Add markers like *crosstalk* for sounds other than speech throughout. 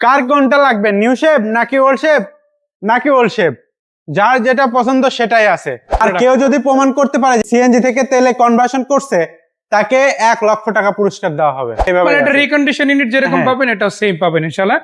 কার কোনটা লাগবে? New shape নাকি ওল্ড শেপ নাকি ওল্ড শেপ যার যেটা পছন্দ সেটাই আছে। আর কেউ যদি প্রমাণ করতে পারে সিএনজি থেকে তেলে কনভার্সন করছে তাকে এক লক্ষ টাকা পুরস্কার দেওয়া হবে। মানে এটা রিকন্ডিশন ইউনিট যেরকম হ্যাঁ। পাবেন এটাও সেম পাবেন ইনশাল্লাহ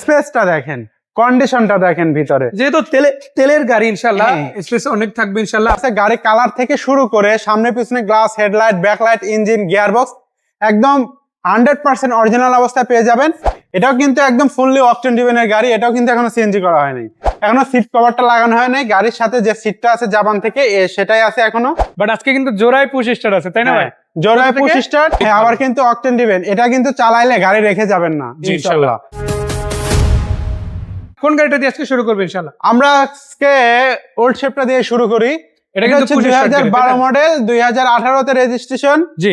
স্পেসটা দেখেন কন্ডিশনটা দেখেন ভিতরে। যেহেতু তেলে তেলের গাড়ি ইনশাল্লাহ হ্যাঁ। স্পেস অনেক থাকবে ইনশাল্লাহ আছে গাড়ি কালার থেকে শুরু করে সামনে পিছনে glass headlight backlight engine gearbox একদম হান্ড্রেড পার্সেন্ট অরিজিনাল অবস্থায় পেয়ে যাবেন। এটাও কিন্তু একদম ফুললি অপশন ডিভেনের গাড়ি এটাও কিন্তু এখনও সিএনজি করা হয়নি। এখনও সিট কভারটা লাগানো হয় নাই গাড়ির সাথে যে সিটটা আছে জাপান থেকে এ সেটাই আছে এখনও। বাট আজকে কিন্তু জোড়ায় পুশ স্টার আছে তাই না ভাই? জোড়ায়? পঁচিশ স্টার হ্যাঁ, আবার কিন্তু অকটেন দিবেন এটা কিন্তু চালাইলে গাড়ি রেখে যাবেন না জি, ইনশাল্লাহ। কোন গাড়িটা দিয়ে আজকে শুরু করবে ইনশাল্লাহ? আমরা আজকে ওল্ড শেপটা দিয়ে শুরু করি। এটা কিন্তু হচ্ছে পুশ দুই স্টার হাজার বারো মডেল দুই হাজার আঠারোতে রেজিস্ট্রেশন জি।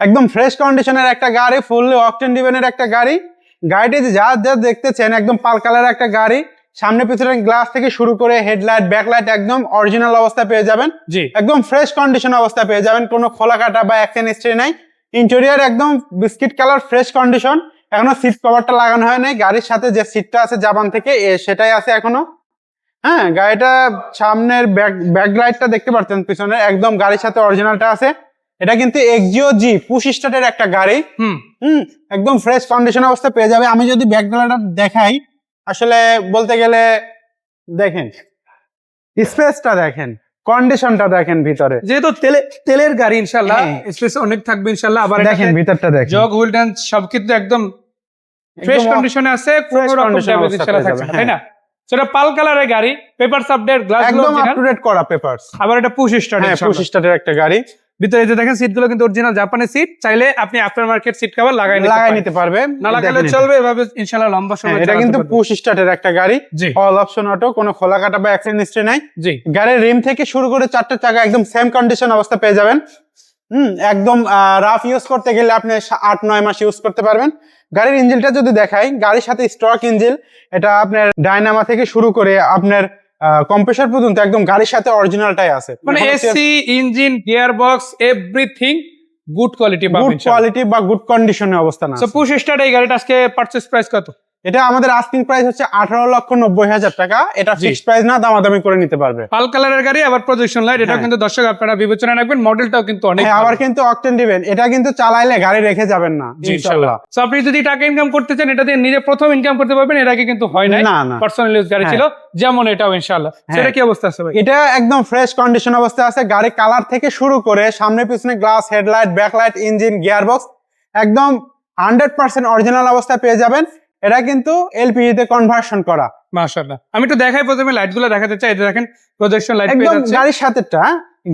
একদম ফ্রেশ কন্ডিশনের একটা গাড়ি ফুললি অকটেন ডিভেনের একটা গাড়ি। গাড়িটি যা যা দেখতেছেন একদম পাল কালারের একটা গাড়ি। সামনে পিছনে গ্লাস থেকে শুরু করে হেডলাইট ব্যাকলাইট একদম অরিজিনাল অবস্থায় পেয়ে যাবেন। জি। একদম ফ্রেশ কন্ডিশন অবস্থায় পেয়ে যাবেন। কোনো খোলা কাটা বা অ্যাক্সিডেন্ট হিস্ট্রি নাই। ইন্টেরিয়ার একদম বিস্কিট কালার ফ্রেশ কন্ডিশন এখনও সিট কভারটা লাগানো হয় নাই। গাড়ির সাথে যে সিটটা আছে জাপান থেকে এ সেটাই আছে এখনও। হ্যাঁ গাড়িটা সামনের ব্যাক ব্যাকলাইটটা দেখতে পাচ্ছেন পিছনে একদম গাড়ির সাথে অরিজিনালটা আছে। এটা কিন্তু এক্সিও জি পুশ স্টার্টের একটা গাড়ি। হুম। হুম একদম ফ্রেশ কন্ডিশন অবস্থা পেয়ে যাবে। আমি যদি ব্যাক ব্যাকগ্রাউন্ডটা দেখাই আসলে বলতে গেলে দেখেন স্পেসটা দেখেন কন্ডিশনটা দেখেন ভিতরে। যেহেতু তেলে তেলের গাড়ি ইনশাল্লাহ হ্যাঁ। স্পেস অনেক থাকবে ইনশাল্লাহ আবার দেখেন ভিতরটা দেখেন। জগ হুইল ডান্স সব কিন্তু একদম ফ্রেশ কন্ডিশনে আছে কোনো fresh রকম ড্যামেজ ইনশাল্লাহ থাকছে তাই না? সেটা পাল কালারের গাড়ি পেপারস আপডেট গ্লাস একদম আপ টু ডেট করা পেপারস আবার এটা পুশ স্টার্ট হ্যাঁ পুশ স্টার্টের একটা গাড়ি। ভিতরে যে দেখেন সিটগুলো কিন্তু অরিজিনাল জাপানের সিট চাইলে আপনি আফটার মার্কেট সিট কভার লাগাই নিতে লাগাই নিতে পারবে। না লাগালে চলবে এভাবে ইনশাল্লাহ লম্বা সময় হ্যাঁ, এটা কিন্তু পুশ স্টার্টের একটা গাড়ি। জি। অল অপশন অটো কোনো খোলা কাটা বা অ্যাক্সিডেন্ট হিস্ট্রি নাই। জি। গাড়ির রিম থেকে শুরু করে চারটা চাকা একদম সেম কন্ডিশন অবস্থা পেয়ে যাবেন। হুম একদম রাফ ইউজ করতে গেলে আপনি আট নয় মাস ইউজ করতে পারবেন। গাড়ির ইঞ্জিনটা যদি দেখাই গাড়ির সাথে স্টক ইঞ্জিন এটা আপনার ডায়নামা থেকে শুরু করে আপনার কম্প্রেসার পর্যন্ত একদম গাড়ির সাথে অরিজিনালটাই আছে। মানে AC engine gear box everything good quality good quality বা গুড কন্ডিশনের অবস্থা না সো পুশ স্টার্ট এই গাড়িটা আজকে পারচেজ প্রাইস কত? এটা আমাদের আস্কিং প্রাইস হচ্ছে আঠারো লক্ষ নব্বই হাজার টাকা। এটা জি। ফিক্সড প্রাইস না দামাদামি করে নিতে পারবে। পাল কালারের গাড়ি আবার প্রজেকশন লাইট এটা হ্যাঁ। কিন্তু দর্শক আপনারা বিবেচনা রাখবেন মডেলটাও কিন্তু অনেক হ্যাঁ আবার কিন্তু অকটেন দিবেন। এটা কিন্তু চালাইলে গাড়ি রেখে যাবেন না ইনশাল্লাহ। সো আপনি যদি টাকা ইনকাম করতে চান এটা দিয়ে নিজে প্রথম ইনকাম করতে পারবেন এর আগে কিন্তু হয় নাই। না না। পার্সোনাল ইউজ গাড়ি হ্যাঁ। ছিল যেমন এটাও ইনশাআল্লাহ হ্যাঁ। সেটা কি অবস্থা আছে ভাই? এটা একদম ফ্রেশ কন্ডিশন অবস্থায় আছে। গাড়ি কালার থেকে শুরু করে সামনে পিছনে glass headlight backlight engine gearbox একদম হান্ড্রেড পার্সেন্ট অরিজিনাল অবস্থায় পেয়ে যাবেন। এটা কিন্তু এলপিজি তে কনভার্সন করা। মাশাআল্লাহ। আমি একটু দেখাই প্রথমে লাইটগুলো দেখাতে চাই। যে দেখেন প্রজেকশন লাইট পেয়ে একদম যাচ্ছে। গাড়ির সাথেটা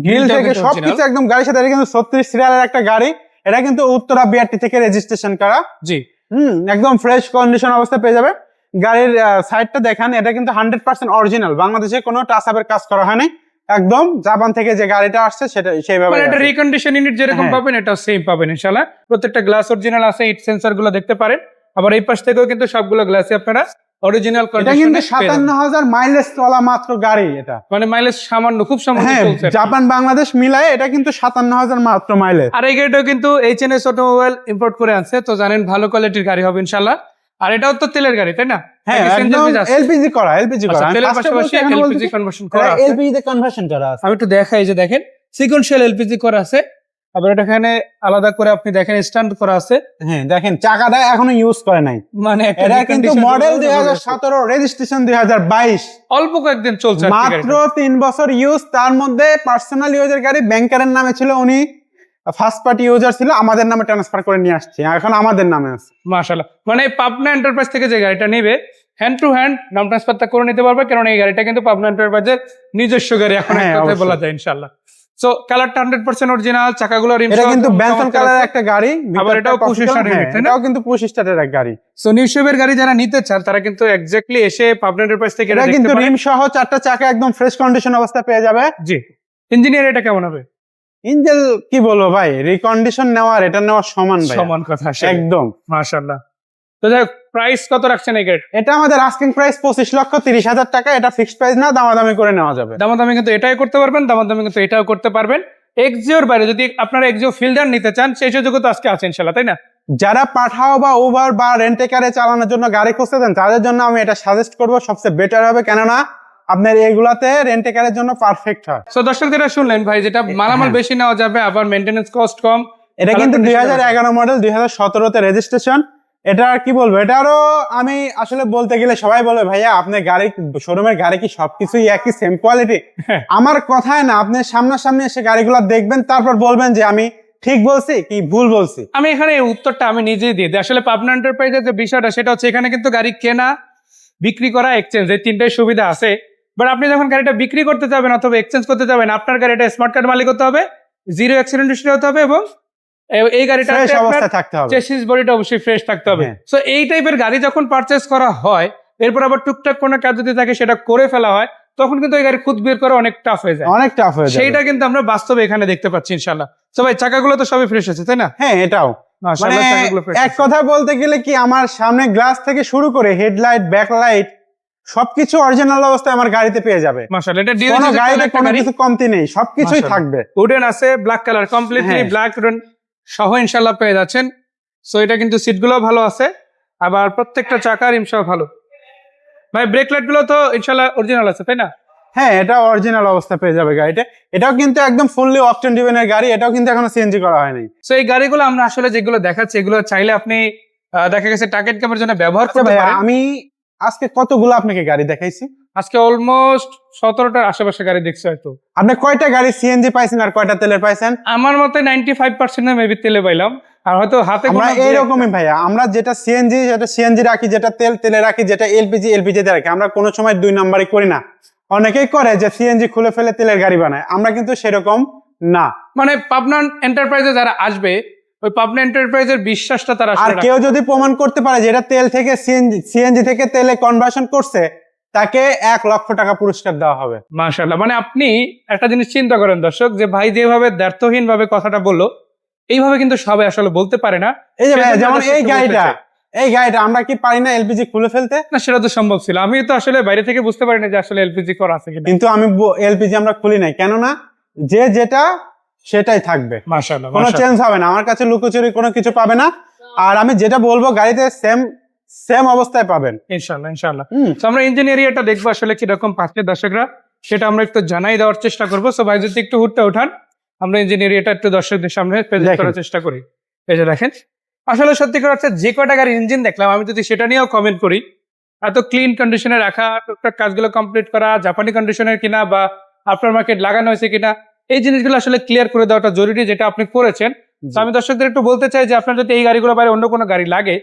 গ্রিল থেকে সবকিছু একদম গাড়ির সাথে এটা কিন্তু ছত্রিশ সিরিয়ালের একটা গাড়ি। এটা কিন্তু উত্তরা বিআরটি থেকে রেজিস্ট্রেশন করা। জি। হুম একদম ফ্রেশ কন্ডিশন অবস্থা পেয়ে যাবে। গাড়ির সাইডটা দেখান এটা কিন্তু হান্ড্রেড পার্সেন্ট অরিজিনাল বাংলাদেশে কোনো টাচ আপের কাজ করা হয়নি। একদম জাপান থেকে যে গাড়িটা আসছে সেটা সেইভাবে এটা রিকন্ডিশন ইউনিট যেরকম হ্যাঁ। পাবেন এটাও সেম পাবেন ইনশাআল্লাহ। প্রত্যেকটা গ্লাস অরিজিনাল আছে ইট সেন্সরগুলো দেখতে পারেন। আবার এই পাশ থেকেও কিন্তু সবগুলো গ্লাসে আপনারা অরিজিনাল এটা কিন্তু সাতান্ন হাজার মাইলেজ চলা মাত্র গাড়ি এটা। মানে মাইলেজ সামান্য খুব সামান্য হ্যাঁ চলছে জাপান বাংলাদেশ মিলায় এটা কিন্তু সাতান্ন হাজার মাত্র মাইলেজ আর এই গাড়িটাও কিন্তু H N S automobile import করে আনছে তো জানেন ভালো কোয়ালিটির গাড়ি হবে ইনশাআল্লাহ। আর এটাও তো তেলের গাড়ি তাই না? হ্যাঁ একদম এলপিজি করা এলপিজি করা। আচ্ছা, তেলের পাশাপাশি এলপিজি কনভার্সন করা এলপিজি তে কনভার্সন করা আছে। আমি একটু দেখাই এই যে দেখেন সিকোয়েন্সিয়াল এলপিজি করা আছে। আবার এখানে আলাদা করে আপনি দেখেন স্ট্যান্ড করা আছে। হ্যাঁ দেখেন চাকাটা এখনও ইউজ করে নাই। মানে এটা কিন্তু মডেল দুই হাজার সতেরো রেজিস্ট্রেশন দুই হাজার বাইশ। অল্প কয়েকদিন চলছে মাত্র। তিন বছর ইউজ তার মধ্যে পার্সোনাল ইউজের গাড়ি ব্যাংকারের নামে ছিল উনি ফার্স্ট পার্টি ইউজার ছিল আমাদের নামে ট্রান্সফার করে নিয়ে আসছে এখন আমাদের নামে আছে। মাশাআল্লাহ। মানে পাবনা এন্টারপ্রাইজ থেকে যে গাড়িটা নেবে হ্যান্ড টু হ্যান্ড নাম ট্রান্সফারটা করে নিতে পারবে কারণ এই গাড়িটা কিন্তু পাবনা এন্টারপ্রাইজের নিজস্ব গাড়ি এখন হ্যাঁ। বলা যায় ইনশাআল্লাহ। সো কালারটা হান্ড্রেড পার্সেন্ট অরিজিনাল চাকাগুলো এটা কিন্তু ব্যানসন কালারের একটা গাড়ি আবার এটাও পঁচিশ হ্যাঁ? এটাও কিন্তু পঁচিশ স্টারের গাড়ি। সো নিউশেপের গাড়ি যারা নিতে চান তারা কিন্তু এক্স্যাক্টলি এসে পাবনা এন্টারপ্রাইজ থেকে এটা কিন্তু রিম সহ চারটা চাকা একদম ফ্রেশ কন্ডিশন অবস্থা পেয়ে যাবে। জি। ইঞ্জিনিয়ার এটা কেমন হবে? ইঞ্জেল কি বলব ভাই? রিকন্ডিশন নেওয়ার এটা নেওয়ার সমান ভাই সমান কথা একদম। মাশাআল্লাহ। তো যাই প্রাইস কত রাখছেন এই গাড়ি এটা আমাদের আস্কিং প্রাইস পঁচিশ লক্ষ তিরিশ হাজার টাকা। এটা ফিক্সড প্রাইস না দামাদামি করে নেওয়া যাবে। দামাদামি কিন্তু এটাই করতে পারবেন দামাদামি কিন্তু এটাও করতে পারবেন। এক্সিওর বাইরে যদি আপনারা এক্সিও ফিল্ডার নিতে চান সেই সুযোগও তো আজকে আছে ইনশাল্লাহ তাই না? যারা পাঠাও বা উবার বা রেন্টে কারে চালানোর জন্য গাড়ি খুঁজতেছেন তাদের জন্য আমি এটা সাজেস্ট করব সবচেয়ে বেটার হবে। কেননা আপনার এগুলাতে রেন্টে কারের জন্য পারফেক্ট হয়। সো দর্শক যেটা শুনলেন ভাই যেটা মালামাল হ্যাঁ। বেশি নেওয়া যাবে আবার মেনটেনেন্স কস্ট কম। এটা কিন্তু দুই condition হাজার এগারো মডেল দুই হাজার সতেরোতে রেজিস্ট্রেশন এটা আর কি বলব? এটারও আমি আসলে বলতে গেলে সবাই বলবে ভাইয়া আপনার গাড়ি শোরুমের গাড়ি কি সবকিছুই একই সেম কোয়ালিটি। *laughs* আমার কথায় না আপনি সামনাসামনি এসে গাড়িগুলো দেখবেন তারপর বলবেন যে আমি ঠিক বলছি কি ভুল বলছি? আমি এখানে উত্তরটা আমি নিজেই দিয়ে দিই। আসলে পাবনা এন্টারপ্রাইজের যে বিষয়টা সেটা হচ্ছে এখানে কিন্তু গাড়ি কেনা বিক্রি করা এক্সচেঞ্জ এই তিনটাই সুবিধা আছে। বাট আপনি যখন গাড়িটা বিক্রি করতে যাবেন অথবা এক্সচেঞ্জ করতে যাবেন আপনার গাড়িটা স্মার্ট কার্ড মালিক হতে হবে জিরো অ্যাক্সিডেন্ট হিস্ট্রি হতে হবে এবং এই গাড়িটা থাকতে হবে। চেসিস বডিটা অবশ্যই ফ্রেশ থাকতে হবে। হ্যাঁ। সো এই টাইপের গাড়ি যখন পারচেস করা হয় এরপর আবার টুকটাক কোনো কাজ যদি থাকে সেটা করে ফেলা হয় তখন কিন্তু এই গাড়ি খুদ বের করা অনেক টাফ হয়ে যায়। অনেক টাফ হয়ে সেইটা যাবে কিন্তু আমরা বাস্তবে এখানে দেখতে পাচ্ছি ইনশাল্লাহ তো ভাই চাকাগুলো তো সবই ফ্রেশ আছে তাই না? হ্যাঁ এটাও। মানে এক কথা বলতে গেলে কি আমার সামনে গ্লাস থেকে শুরু করে হেডলাইট ব্যাকলাইট সবকিছু অরিজিনাল অবস্থায় আমার গাড়িতে পেয়ে যাবে। মাশাআল্লাহ এটা কোনো গাড়িতে কোনো কিছু কমতি নেই সবকিছুই থাকবে। উডেন আছে ব্ল্যাক কালার কমপ্লিটলি হ্যাঁ। ব্ল্যাক উডেন সহ ইনশাল্লাহ পেয়ে যাচ্ছেন। সো এটা কিন্তু সিটগুলো ভালো আছে। আবার প্রত্যেকটা চাকার ইনশাল্লাহ ভালো। ভাই ব্রেক লাইটগুলো তো ইনশাল্লাহ অরিজিনাল আছে তাই না? হ্যাঁ এটা অরিজিনাল অবস্থা পেয়ে যাবে গাড়িটা। এটাও কিন্তু একদম ফুললি অপশন ডিভেনের গাড়ি এটাও কিন্তু এখনও সিএনজি করা হয়নি সো এই গাড়িগুলো আমরা আসলে যেগুলো দেখাচ্ছি এগুলো চাইলে আপনি দেখা গেছে টার্গেট ক্যামের জন্য ব্যবহার আচ্ছা করতে পারেন। আমি আজকে কতগুলো আপনাকে গাড়ি দেখাইছি? আজকে অলমোস্ট সতেরোটার আশেপাশে গাড়ি দেখছি হয়তো। আপনি কয়টা গাড়ি সিএনজি পাইছেন আর কয়টা তেলের পাইছেন? আমার মতে নাইনটি ফাইভ পার্সেন্ট মেবি তেলে পাইলাম। আর হয়তো হাতে আমরা এইরকমই ভাইয়া আমরা যেটা সিএনজি যেটা সিএনজি রাখি যেটা তেল তেলে রাখি যেটা এলপিজি এলপিজি তে রাখি আমরা কোনো সময় দুই নাম্বারই করি না। অনেকেই করে যে সিএনজি খুলে ফেলে তেলের গাড়ি বানায় আমরা কিন্তু সেরকম না। মানে পাবনা এন্টারপ্রাইজে যারা আসবে ওই পাবনা এন্টারপ্রাইজের বিশ্বাসটা তারা আর কেউ যদি প্রমাণ করতে পারে যে এটা তেল থেকে সিএনজি সিএনজি থেকে তেলে কনভার্সন করছে তাকে এক লক্ষ টাকা পুরস্কার দেওয়া হবে। মাশাল্লাহ মানে আপনি একটা জিনিস চিন্তা করেন দর্শক যে ভাই যেভাবে দ্ব্যর্থহীন ভাবে কথাটা বলল এইভাবে কিন্তু সবাই আসলে বলতে পারে না। এই যে যেমন এই গাড়িটা এই গাড়িটা আমরা কি পারি না এলপিজি খুলে ফেলতে? না সেটা তো সম্ভব ছিল। আমি তো আসলে বাইরে থেকে বুঝতে পারি না যে আসলে এলপিজি করা আছে কিনা। কিন্তু আমি এলপিজি আমরা খুলি নাই। কেননা যে যেটা সেটাই থাকবে। মাশাল্লাহ কোনো চেঞ্জ হবে না। আমার কাছে লুকোচুরি কোনো কিছু পাবে না। আর আমি যেটা বলব গাড়িতে সেম সেম অবস্থায় পাবেন। ইনশাল্লাহ ইনশাল্লাহ তো আমরা ইঞ্জিন এরিয়াটা দেখব আসলে কীরকম পাচ্ছে দর্শকরা। সেটা আমরা একটু জানাই দেওয়ার চেষ্টা করব। সো ভাই যদি একটু হুটটা উঠান আমরা ইঞ্জিন এরিয়াটা একটু দর্শকদের সামনে প্রেজেন্ট করার চেষ্টা করি। এই যে দেখেন আসলে সত্যি করে হচ্ছে যে কটা গাড়ির ইঞ্জিন দেখলাম আমি যদি সেটা নিয়েও কমেন্ট করি এত ক্লিন কন্ডিশনে রাখা টুকটাক কাজগুলো কমপ্লিট করা জাপানি কন্ডিশনের কিনা বা আফটার মার্কেট লাগানো হয়েছে কিনা এই জিনিসগুলো আসলে ক্লিয়ার করে দেওয়াটা জরুরি যেটা আপনি করেছেন। তো আমি দর্শকদের একটু বলতে চাই যে আপনার যদি এই গাড়িগুলো বাইরে অন্য কোনো গাড়ি লাগে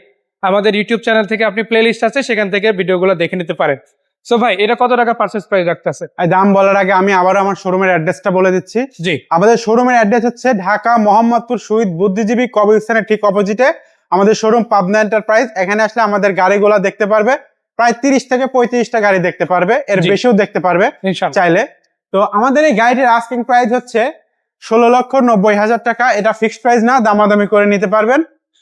আমাদের ইউটিউব চ্যানেল থেকে আপনি প্লে লিস্ট আছে সেখান থেকে ভিডিওগুলো দেখে নিতে পারেন। সো ভাই এটা কত টাকা পার্চেস প্রাইস রাখতেছে? আর দাম বলার আগে আমি আবারও আমার শোরুমের অ্যাড্রেসটা বলে দিচ্ছি। জি। আমাদের শোরুমের অ্যাড্রেস হচ্ছে ঢাকা মোহাম্মদপুর শহীদ বুদ্ধিজীবী কবরস্থানের ঠিক অপোজিটে আমাদের শোরুম পাবনা এন্টারপ্রাইজ এখানে আসলে আমাদের গাড়িগুলো দেখতে পারবে। প্রায় তিরিশ থেকে পঁয়ত্রিশটা গাড়ি দেখতে পারবে এর বেশিও দেখতে পারবে চাইলে। তো আমাদের এই গাড়িটির আস্কিং প্রাইস হচ্ছে ষোলো লক্ষ নব্বই হাজার টাকা। এটা ফিক্সড প্রাইস না দামাদামি করে নিতে পারবেন।